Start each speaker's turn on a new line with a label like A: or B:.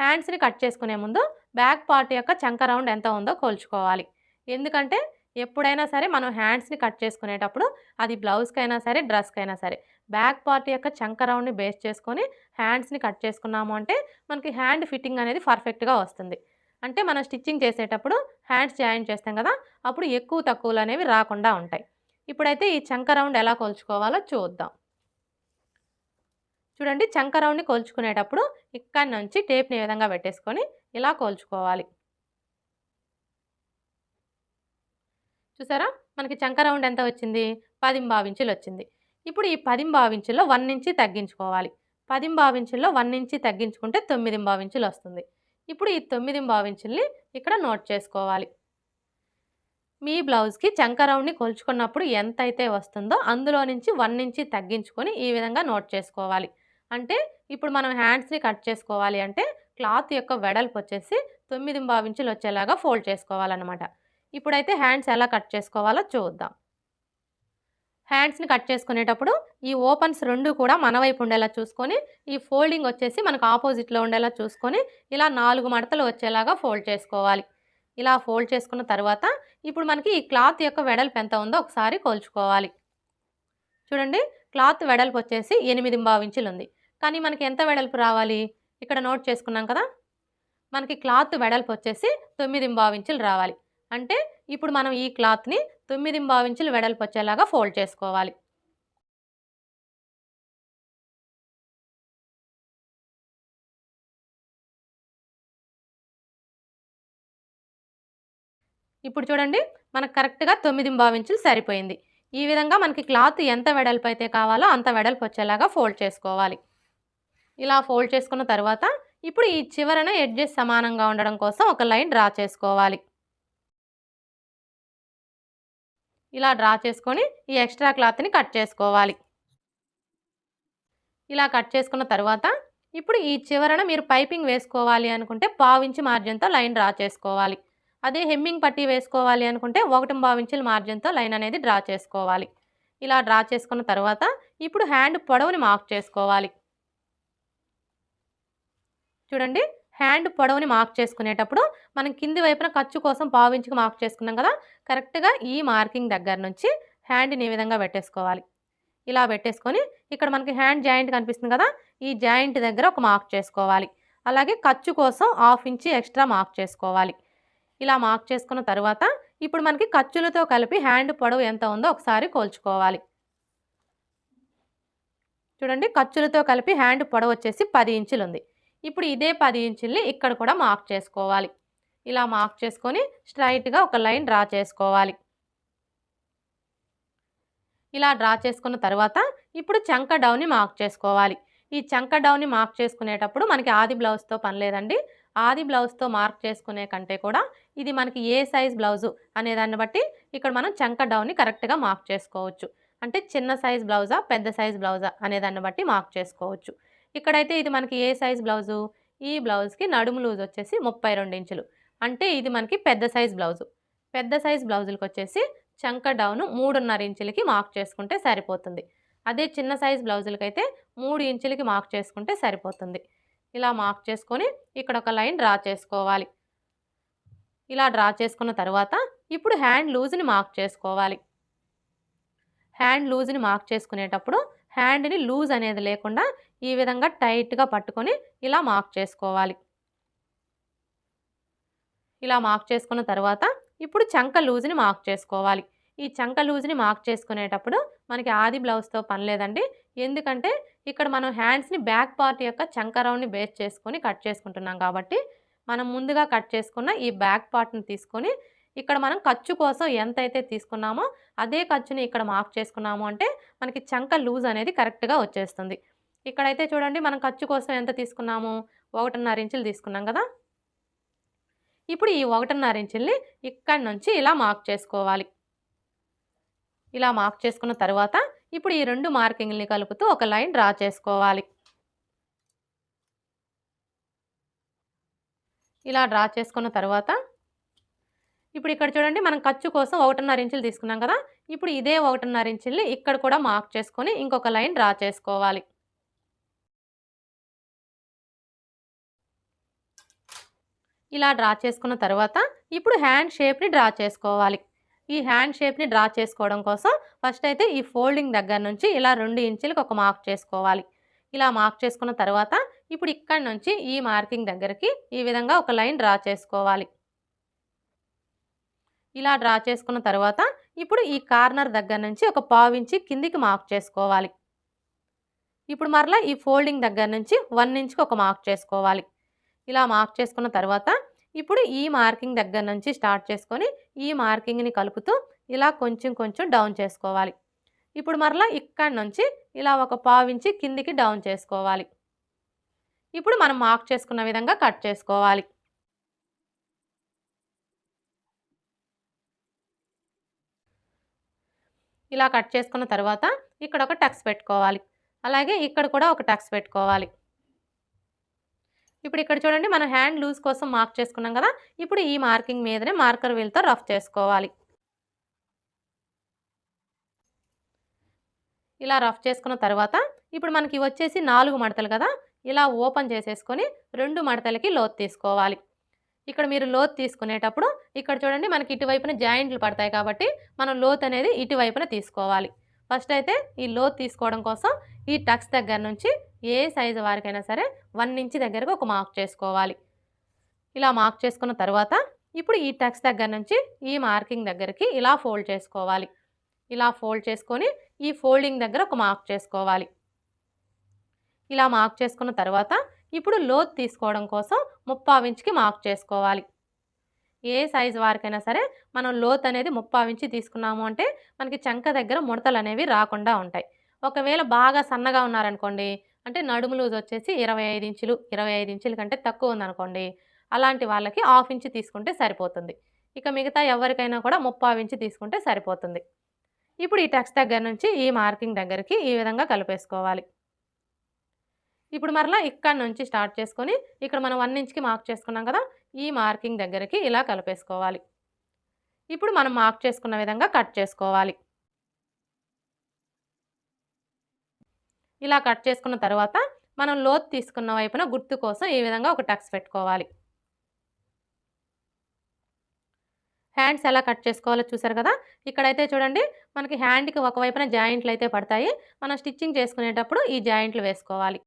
A: హ్యాండ్స్ని cut చేసుకునే ముందు back part యొక్క చంక రౌండ్ ఎంత ఉందో కోల్చుకోవాలి. ఎందుకంటే ఎప్పుడైనా సరే మనం హ్యాండ్స్ని కట్ చేసుకునేటప్పుడు అది బ్లౌజ్కైనా సరే డ్రెస్కైనా సరే బ్యాక్ పార్ట్ యొక్క చంక రౌండ్ని బేస్ చేసుకొని హ్యాండ్స్ని కట్ చేసుకున్నాము అంటే మనకి హ్యాండ్ ఫిట్టింగ్ అనేది పర్ఫెక్ట్గా వస్తుంది. అంటే మనం స్టిచ్చింగ్ చేసేటప్పుడు హ్యాండ్స్ జాయిన్ చేస్తాం కదా అప్పుడు ఎక్కువ తక్కువలు అనేవి రాకుండా ఉంటాయి. ఇప్పుడైతే ఈ చంక రౌండ్ ఎలా కొలుచుకోవాలో చూద్దాం. చూడండి చంక రౌండ్ని కొలుచుకునేటప్పుడు ఇక్కడి నుంచి టేప్ని ఈ విధంగా పెట్టేసుకొని ఇలా కోల్చుకోవాలి. చూసారా? మనకి చంక రౌండ్ ఎంత వచ్చింది? పదింబావించులు వచ్చింది. ఇప్పుడు ఈ పదింబావించుల్లో వన్ నుంచి తగ్గించుకోవాలి. పదింబావించుల్లో వన్ నుంచి తగ్గించుకుంటే తొమ్మిది ఇంచులు వస్తుంది. ఇప్పుడు ఈ తొమ్మిది భావించుల్ని ఇక్కడ నోట్ చేసుకోవాలి. మీ బ్లౌజ్కి చంక రౌండ్ని కొలుచుకున్నప్పుడు ఎంత అయితే వస్తుందో అందులో నుంచి వన్ నుంచి తగ్గించుకొని ఈ విధంగా నోట్ చేసుకోవాలి. అంటే ఇప్పుడు మనం హ్యాండ్స్ని కట్ చేసుకోవాలి అంటే క్లాత్ యొక్క వెడల్పు వచ్చేసి తొమ్మిది ఇంచులు వచ్చేలాగా ఫోల్డ్ చేసుకోవాలన్నమాట. ఇప్పుడైతే హ్యాండ్స్ ఎలా కట్ చేసుకోవాలో చూద్దాం. హ్యాండ్స్ని కట్ చేసుకునేటప్పుడు ఈ ఓపెన్స్ రెండు కూడా మన వైపు ఉండేలా చూసుకొని ఈ ఫోల్డింగ్ వచ్చేసి మనకు ఆపోజిట్లో ఉండేలా చూసుకొని ఇలా నాలుగు మడతలు వచ్చేలాగా ఫోల్డ్ చేసుకోవాలి. ఇలా ఫోల్డ్ చేసుకున్న తర్వాత ఇప్పుడు మనకి ఈ క్లాత్ యొక్క వెడల్పు ఎంత ఉందో ఒకసారి కోల్చుకోవాలి. చూడండి క్లాత్ వెడల్పు వచ్చేసి ఎనిమిది ఇంచులు ఉంది కానీ మనకి ఎంత వెడల్పు రావాలి? ఇక్కడ నోట్ చేసుకున్నాం కదా? మనకి క్లాత్ వెడల్పు వచ్చేసి తొమ్మిది ఇంచులు రావాలి. అంటే ఇప్పుడు మనం ఈ క్లాత్ని తొమ్మిది ఇంచులు వెడల్పు వచ్చేలాగా ఫోల్డ్ చేసుకోవాలి. ఇప్పుడు చూడండి మనకు కరెక్ట్గా తొమ్మిది ఇంచులు సరిపోయింది. ఈ విధంగా మనకి క్లాత్ ఎంత వెడల్పు అయితే కావాలో అంత వెడల్పు వచ్చేలాగా ఫోల్డ్ చేసుకోవాలి. ఇలా ఫోల్డ్ చేసుకున్న తర్వాత ఇప్పుడు ఈ చివరన ఎడ్జెస్ సమానంగా ఉండడం కోసం ఒక లైన్ డ్రా చేసుకోవాలి. ఇలా డ్రా చేసుకొని ఈ ఎక్స్ట్రా క్లాత్ని కట్ చేసుకోవాలి. ఇలా కట్ చేసుకున్న తర్వాత ఇప్పుడు ఈ చివరన మీరు పైపింగ్ వేసుకోవాలి అనుకుంటే పావించి మార్జిన్తో లైన్ డ్రా చేసుకోవాలి. అదే హెమ్మింగ్ పట్టీ వేసుకోవాలి అనుకుంటే ఒకటి భావించుల మార్జిన్తో లైన్ అనేది డ్రా చేసుకోవాలి. ఇలా డ్రా చేసుకున్న తర్వాత ఇప్పుడు హ్యాండ్ పొడవుని మార్క్ చేసుకోవాలి. చూడండి హ్యాండ్ పొడవుని మార్క్ చేసుకునేటప్పుడు మనం కింది వైపున ఖర్చు కోసం పావించుకు మార్క్ చేసుకున్నాం కదా కరెక్ట్గా ఈ మార్కింగ్ దగ్గర నుంచి హ్యాండ్ని ఈ విధంగా పెట్టేసుకోవాలి? ఇలా పెట్టేసుకొని ఇక్కడ మనకి హ్యాండ్ జాయింట్ కనిపిస్తుంది కదా ఈ జాయింట్ దగ్గర ఒక మార్క్ చేసుకోవాలి. అలాగే ఖర్చు కోసం హాఫ్ ఇంచి ఎక్స్ట్రా మార్క్ చేసుకోవాలి. ఇలా మార్క్ చేసుకున్న తర్వాత ఇప్పుడు మనకి ఖర్చులతో కలిపి హ్యాండ్ పొడవు ఎంత ఉందో ఒకసారి కోల్చుకోవాలి. చూడండి ఖర్చులతో కలిపి హ్యాండ్ పొడవు వచ్చేసి పది ఇంచులు ఉంది. ఇప్పుడు ఇదే పది ఇంచుల్ని ఇక్కడ కూడా మార్క్ చేసుకోవాలి. ఇలా మార్క్ చేసుకొని స్ట్రైట్గా ఒక లైన్ డ్రా చేసుకోవాలి. ఇలా డ్రా చేసుకున్న తర్వాత ఇప్పుడు చంక డౌన్ని మార్క్ చేసుకోవాలి. ఈ చంక డౌన్ని మార్క్ చేసుకునేటప్పుడు మనకి ఆది బ్లౌజ్తో పని లేదండి. ఆది బ్లౌజ్తో మార్క్ చేసుకునే కంటే కూడా ఇది మనకి ఏ సైజ్ బ్లౌజు అనే దాన్ని బట్టి ఇక్కడ మనం చంక డౌన్ని కరెక్ట్గా మార్క్ చేసుకోవచ్చు. అంటే చిన్న సైజ్ బ్లౌజా పెద్ద సైజ్ బ్లౌజా అనే దాన్ని బట్టి మార్క్ చేసుకోవచ్చు. ఇక్కడైతే ఇది మనకి ఏ సైజ్ బ్లౌజు? ఈ బ్లౌజ్కి నడుము లూజ్ వచ్చేసి ముప్పై రెండు ఇంచులు. అంటే ఇది మనకి పెద్ద సైజ్ బ్లౌజు. పెద్ద సైజ్ బ్లౌజులకు వచ్చేసి చంక డౌను మూడున్నర ఇంచులకి మార్క్ చేసుకుంటే సరిపోతుంది. అదే చిన్న సైజ్ బ్లౌజులకైతే మూడు ఇంచులకి మార్క్ చేసుకుంటే సరిపోతుంది. ఇలా మార్క్ చేసుకొని ఇక్కడ ఒక లైన్ డ్రా చేసుకోవాలి. ఇలా డ్రా చేసుకున్న తర్వాత ఇప్పుడు హ్యాండ్ లూజ్ని మార్క్ చేసుకోవాలి. హ్యాండ్ లూజ్ని మార్క్ చేసుకునేటప్పుడు హ్యాండ్ని లూజ్ అనేది లేకుండా ఈ విధంగా టైట్గా పట్టుకొని ఇలా మార్క్ చేసుకోవాలి. ఇలా మార్క్ చేసుకున్న తర్వాత ఇప్పుడు చంక లూజ్ని మార్క్ చేసుకోవాలి. ఈ చంక లూజ్ని మార్క్ చేసుకునేటప్పుడు మనకి ఆది బ్లౌజ్తో పని లేదండి. ఎందుకంటే ఇక్కడ మనం హ్యాండ్స్ని బ్యాక్ పార్ట్ యొక్క చంక రౌండ్ని బేస్ చేసుకొని కట్ చేసుకుంటున్నాం కాబట్టి మనం ముందుగా కట్ చేసుకున్న ఈ బ్యాక్ పార్ట్ని తీసుకొని ఇక్కడ మనం ఖర్చు కోసం ఎంతైతే తీసుకున్నామో అదే ఖర్చుని ఇక్కడ మార్క్ చేసుకున్నాము అంటే మనకి చంక లూజ్ అనేది కరెక్ట్గా వచ్చేస్తుంది. ఇక్కడైతే చూడండి మనం ఖర్చు కోసం ఎంత తీసుకున్నాము? ఒకటిన్నర ఇంచులు తీసుకున్నాం కదా? ఇప్పుడు ఈ ఒకటిన్నర ఇంచుల్ని ఇక్కడి నుంచి ఇలా మార్క్ చేసుకోవాలి. ఇలా మార్క్ చేసుకున్న తర్వాత ఇప్పుడు ఈ రెండు మార్కింగ్ని కలుపుతూ ఒక లైన్ డ్రా చేసుకోవాలి. ఇలా డ్రా చేసుకున్న తర్వాత ఇప్పుడు ఇక్కడ చూడండి మనం ఖర్చు కోసం ఒకటిన్నర ఇంచులు తీసుకున్నాం కదా. ఇప్పుడు ఇదే ఒకటిన్నర ఇంచుల్ని ఇక్కడ కూడా మార్క్ చేసుకొని ఇంకొక లైన్ డ్రా చేసుకోవాలి. ఇలా డ్రా చేసుకున్న తర్వాత ఇప్పుడు హ్యాండ్ షేప్ని డ్రా చేసుకోవాలి. ఈ హ్యాండ్ షేప్ని డ్రా చేసుకోవడం కోసం ఫస్ట్ అయితే ఈ ఫోల్డింగ్ దగ్గర నుంచి ఇలా రెండు ఇంచులకు ఒక మార్క్ చేసుకోవాలి. ఇలా మార్క్ చేసుకున్న తర్వాత ఇప్పుడు ఇక్కడ నుంచి ఈ మార్కింగ్ దగ్గరికి ఈ విధంగా ఒక లైన్ డ్రా చేసుకోవాలి. ఇలా డ్రా చేసుకున్న తర్వాత ఇప్పుడు ఈ కార్నర్ దగ్గర నుంచి ఒక పావించి కిందికి మార్క్ చేసుకోవాలి. ఇప్పుడు మరలా ఈ ఫోల్డింగ్ దగ్గర నుంచి వన్ ఇంచ్కి ఒక మార్క్ చేసుకోవాలి. ఇలా మార్క్ చేసుకున్న తర్వాత ఇప్పుడు ఈ మార్కింగ్ దగ్గర నుంచి స్టార్ట్ చేసుకొని ఈ మార్కింగ్ని కలుపుతూ ఇలా కొంచెం కొంచెం డౌన్ చేసుకోవాలి. ఇప్పుడు మరలా ఇక్కడ నుంచి ఇలా ఒక పావించి కిందికి డౌన్ చేసుకోవాలి. ఇప్పుడు మనం మార్క్ చేసుకున్న విధంగా కట్ చేసుకోవాలి. ఇలా కట్ చేసుకున్న తర్వాత ఇక్కడ ఒక టక్స్ పెట్టుకోవాలి. అలాగే ఇక్కడ కూడా ఒక టక్స్ పెట్టుకోవాలి. ఇప్పుడు ఇక్కడ చూడండి మనం హ్యాండ్ లూజ్ కోసం మార్క్ చేసుకున్నాం కదా ఇప్పుడు ఈ మార్కింగ్ మీదనే మార్కర్ వీల్తో రఫ్ చేసుకోవాలి. ఇలా రఫ్ చేసుకున్న తర్వాత ఇప్పుడు మనకి వచ్చేసి నాలుగు మడతలు కదా ఇలా ఓపెన్ చేసేసుకొని రెండు మడతలకి లోతు తీసుకోవాలి. ఇక్కడ మీరు లోతు తీసుకునేటప్పుడు ఇక్కడ చూడండి మనకి ఇటువైపున జాయింట్లు పడతాయి కాబట్టి మనం లోతు అనేది ఇటువైపున తీసుకోవాలి. ఫస్ట్ అయితే ఈ లోతు తీసుకోవడం కోసం ఈ టక్స్ దగ్గర నుంచి ఏ సైజు వారికైనా సరే వన్ ఇంచ్ దగ్గరకు ఒక మార్క్ చేసుకోవాలి. ఇలా మార్క్ చేసుకున్న తర్వాత ఇప్పుడు ఈ టక్స్ దగ్గర నుంచి ఈ మార్కింగ్ దగ్గరికి ఇలా ఫోల్డ్ చేసుకోవాలి. ఇలా ఫోల్డ్ చేసుకొని ఈ ఫోల్డింగ్ దగ్గర ఒక మార్క్ చేసుకోవాలి. ఇలా మార్క్ చేసుకున్న తర్వాత ఇప్పుడు లోత్ తీసుకోవడం కోసం ముప్పావించికి మార్క్ చేసుకోవాలి. ఏ సైజు వారికైనా సరే మనం లోత్ అనేది ముప్పావించి తీసుకున్నాము అంటే మనకి చంక దగ్గర ముడతలు అనేవి రాకుండా ఉంటాయి. ఒకవేళ బాగా సన్నగా ఉన్నారనుకోండి అంటే నడుము లూజ్ వచ్చేసి ఇరవై ఐదు ఇంచులు ఇరవై ఐదు ఇంచుల కంటే తక్కువ ఉందనుకోండి అలాంటి వాళ్ళకి హాఫ్ ఇంచ్ తీసుకుంటే సరిపోతుంది. ఇక మిగతా ఎవరికైనా కూడా ముప్పావు ఇంచు తీసుకుంటే సరిపోతుంది. ఇప్పుడు ఈ టెక్స్ట్ దగ్గర నుంచి ఈ మార్కింగ్ దగ్గరికి ఈ విధంగా కలిపేసుకోవాలి. ఇప్పుడు మరలా ఇక్కడ నుంచి స్టార్ట్ చేసుకొని ఇక్కడ మనం వన్ ఇంచ్కి మార్క్ చేసుకున్నాం కదా ఈ మార్కింగ్ దగ్గరికి ఇలా కలిపేసుకోవాలి. ఇప్పుడు మనం మార్క్ చేసుకున్న విధంగా కట్ చేసుకోవాలి. ఇలా కట్ చేసుకున్న తర్వాత మనం లోత్ తీసుకున్న వైపున గుర్తు కోసం ఈ విధంగా ఒక టక్స్ పెట్టుకోవాలి. హ్యాండ్స్ ఎలా కట్ చేసుకోవాలో చూసారు కదా? ఇక్కడైతే చూడండి మనకి హ్యాండ్కి ఒకవైపున జాయింట్లు అయితే పడతాయి. మనం స్టిచ్చింగ్ చేసుకునేటప్పుడు ఈ జాయింట్లు వేసుకోవాలి.